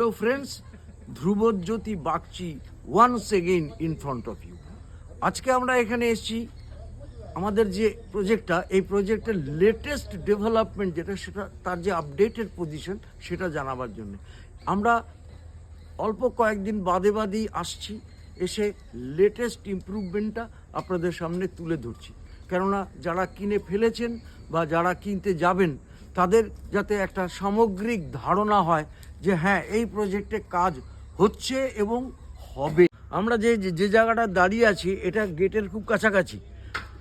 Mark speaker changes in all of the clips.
Speaker 1: Hello friends Dhrubajyoti Bagchi once again in front of you আজকে আমরা এখানে এসেছি। আমাদের যে প্রজেক্টটা এই প্রজেক্টের লেটেস্ট ডেভেলপমেন্ট যেটা, সেটা, তার যে আপডেটেড পজিশন সেটা জানাবার জন্য। আমরা অল্প কয়েকদিন বাদে বাদেই আসছি, এসে লেটেস্ট ইমপ্রুভমেন্টটা আপনাদের সামনে তুলে ধরছি। কেননা, যারা কিনে ফেলেছেন বা যারা কিনতে যাবেন, তাদের যাতে একটা সামগ্রিক ধারণা হয় যে হ্যাঁ এই প্রজেক্টে কাজ হচ্ছে এবং হবে। আমরা যে, যে- জায়গাটা দাঁড়িয়ে আছি, এটা গেটের খুব কাছাকাছি।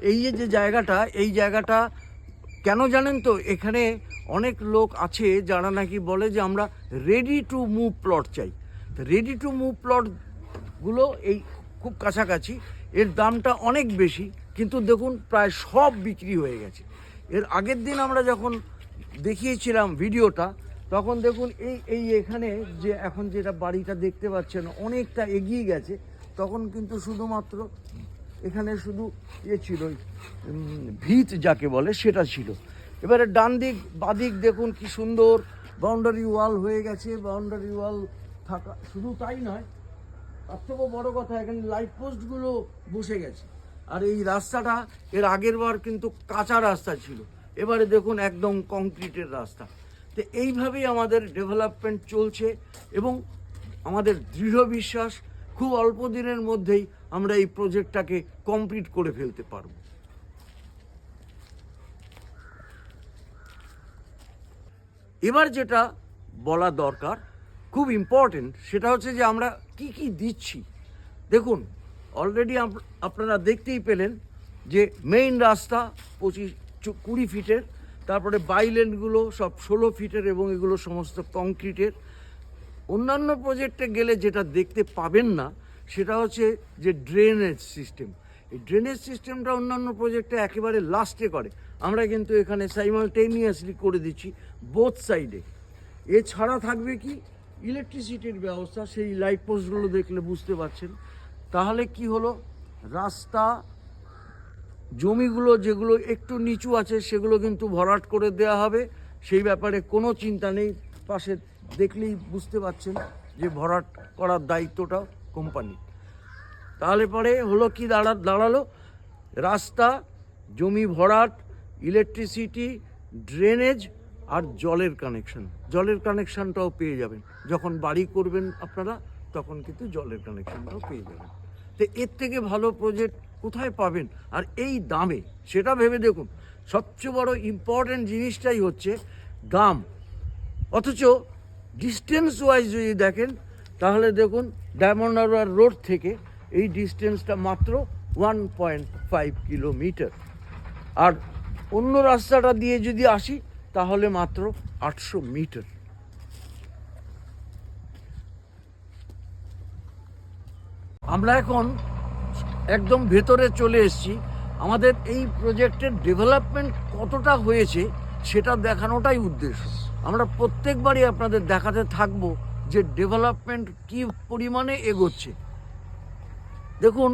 Speaker 1: এই যে জায়গাটা, এই জায়গাটা কেন জানেন তো, এখানে অনেক লোক আছে যারা নাকি বলে যে আমরা রেডি টু মুভ প্লট চাই। রেডি টু মুভ প্লটগুলো এই খুব কাছাকাছি, এর দামটা অনেক বেশি, কিন্তু দেখুন প্রায় সব বিক্রি হয়ে গেছে। এর আগের দিন আমরা যখন দেখিয়েছিলাম ভিডিওটা তখন দেখুন এই এই এখানে যে এখন যেটা বাড়িটা দেখতে পাচ্ছেন, অনেকটা এগিয়ে গেছে, তখন কিন্তু শুধুমাত্র এখানে শুধু ইয়ে ছিল ভিত যাকে বলে সেটা ছিল। এবারে ডান দিক বাদিক দেখুন কি সুন্দর বাউন্ডারি ওয়াল হয়ে গেছে বাউন্ডারি ওয়াল থাকা, শুধু তাই নয়, তার থেকেও বড়ো কথা, এখানে লাইট পোস্টগুলো বসে গেছে। আর এই রাস্তাটা, এর আগের বার কিন্তু কাঁচা রাস্তা ছিল। এবারে দেখুন একদম কংক্রিটের রাস্তা। তো এইভাবেই আমাদের ডেভেলপমেন্ট চলছে এবং আমাদের দৃঢ় বিশ্বাস খুব অল্প দিনের মধ্যেই আমরা এই প্রজেক্টটাকে কমপ্লিট করে ফেলতে পারব। এবার যেটা বলা দরকার, খুব ইম্পর্টেন্ট সেটা হচ্ছে যে আমরা কি কি দিচ্ছি। দেখুন অলরেডি আপনারা দেখতেই পেলেন যে মেইন রাস্তা পঁচিশ, কুড়ি ফিটের তারপরে বাইলেনগুলো সব ষোলো ফিটের এবং এগুলো সমস্ত কংক্রিটের। অন্যান্য প্রজেক্টে গেলে যেটা দেখতে পাবেন না, সেটা হচ্ছে যে ড্রেনেজ সিস্টেম। এই ড্রেনেজ সিস্টেমটা অন্যান্য প্রজেক্টে একেবারে লাস্টে করে। আমরা কিন্তু এখানে সাইমালটেনিয়াসলি করে দিচ্ছি বোথ সাইডে এছাড়া থাকবে কি? ইলেকট্রিসিটির ব্যবস্থা, সেই লাইট পোস্টগুলো দেখলে বুঝতে পারছেন। তাহলে কি হলো? রাস্তা জমিগুলো যেগুলো একটু নিচু আছে, সেগুলো কিন্তু ভরাট করে দেওয়া হবে। সেই ব্যাপারে কোনো চিন্তা নেই। পাশে দেখলেই বুঝতে পারছেন যে ভরাট করার দায়িত্বটা কোম্পানি। তাহলে পরে হলো কি দাঁড়া, দাঁড়াল? রাস্তা, জমি ভরাট ইলেকট্রিসিটি ড্রেনেজ আর জলের কানেকশন জলের কানেকশনটাও পেয়ে যাবেন। যখন বাড়ি করবেন আপনারা, তখন কিন্তু জলের কানেকশনটাও পেয়ে যাবেন। তো এর থেকে ভালো প্রজেক্ট কোথায় পাবেন? আর এই দামে, সেটা ভেবে দেখুন, সবচেয়ে বড় ইম্পর্ট্যান্ট জিনিসটাই হচ্ছে দাম। অথচ ডিস্টেন্স ওয়াইজ যদি দেখেন, তাহলে দেখুন ডায়মন্ড রোড থেকে এই ডিস্টেন্সটা মাত্র ওয়ান পয়েন্ট ফাইভ কিলোমিটার আর অন্য রাস্তাটা দিয়ে যদি আসি, তাহলে মাত্র আটশো মিটার আমরা এখন একদম ভেতরে চলে এসেছি। আমাদের এই প্রজেক্টের ডেভেলপমেন্ট কতটা হয়েছে সেটা দেখানোটাই উদ্দেশ্য। আমরা প্রত্যেকবারই আপনাদের দেখাতে থাকব যে ডেভেলপমেন্ট কি পরিমাণে এগোচ্ছে। দেখুন,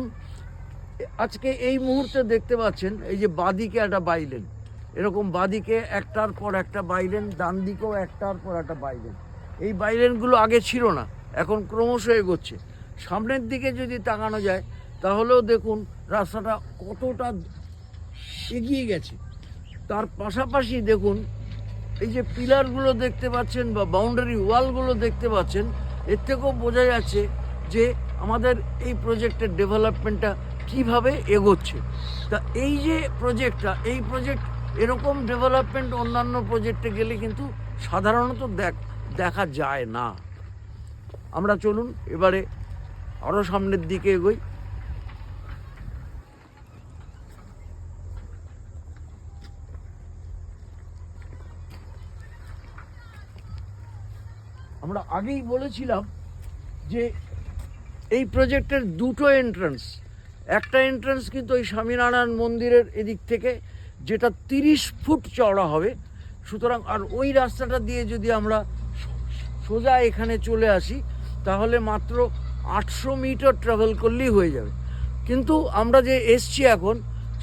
Speaker 1: আজকে এই মুহূর্তে দেখতে পাচ্ছেন, এই যে বাদিকে একটা বাইলেন এরকম বাদিকে একটার পর একটা বাইলেন ডান দিকেও একটার পর একটা বাইলেন এই বাইলেনগুলো আগে ছিল না, এখন ক্রমশ এগোচ্ছে। সামনের দিকে যদি তাকানো যায়, তাহলেও দেখুন রাস্তাটা কতটা এগিয়ে গেছে। তার পাশাপাশি দেখুন, এই যে পিলারগুলো দেখতে পাচ্ছেন বা বাউন্ডারি ওয়ালগুলো দেখতে পাচ্ছেন, এর থেকেও বোঝা যাচ্ছে যে আমাদের এই প্রজেক্টের ডেভেলপমেন্টটা কীভাবে এগোচ্ছে। তা এই যে প্রজেক্টটা এই প্রজেক্ট এরকম ডেভেলপমেন্ট অন্যান্য প্রজেক্টে গেলে কিন্তু সাধারণত দেখ, দেখা যায় না। আমরা চলুন, এবারে আরও সামনের দিকে এগোই। আমরা আগেই বলেছিলাম যে এই প্রজেক্টের দুটো এন্ট্রান্স একটা এন্ট্রান্স কিন্তু ওই স্বামীনারায়ণ মন্দিরের এদিক থেকে, যেটা তিরিশ ফুট চওড়া হবে। সুতরাং আর ওই রাস্তাটা দিয়ে যদি আমরা সোজা এখানে চলে আসি, তাহলে মাত্র আটশো মিটার ট্রাভেল করলেই হয়ে যাবে। কিন্তু আমরা যে এসছি এখন,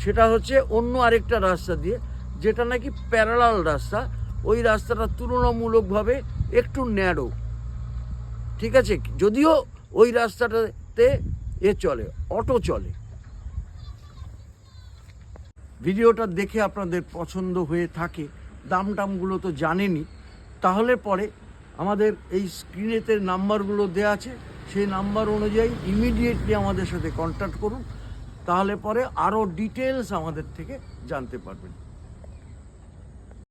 Speaker 1: সেটা হচ্ছে অন্য আরেকটা রাস্তা দিয়ে, যেটা নাকি প্যারালাল রাস্তা। ওই রাস্তাটা তুলনামূলকভাবে একটু ন্যারো ঠিক আছে? যদিও ওই রাস্তাটাতে এ চলে অটো চলে। ভিডিওটা দেখে আপনাদের পছন্দ হয়ে থাকে দাম টামগুলো তো জানেনই। তাহলে পরে আমাদের এই স্ক্রিনেতে নাম্বারগুলো দেওয়া আছে। সেই নাম্বার অনুযায়ী ইমিডিয়েটলি আমাদের সাথে কন্ট্যাক্ট করুন, তাহলে পরে আরও ডিটেলস আমাদের থেকে জানতে পারবেন।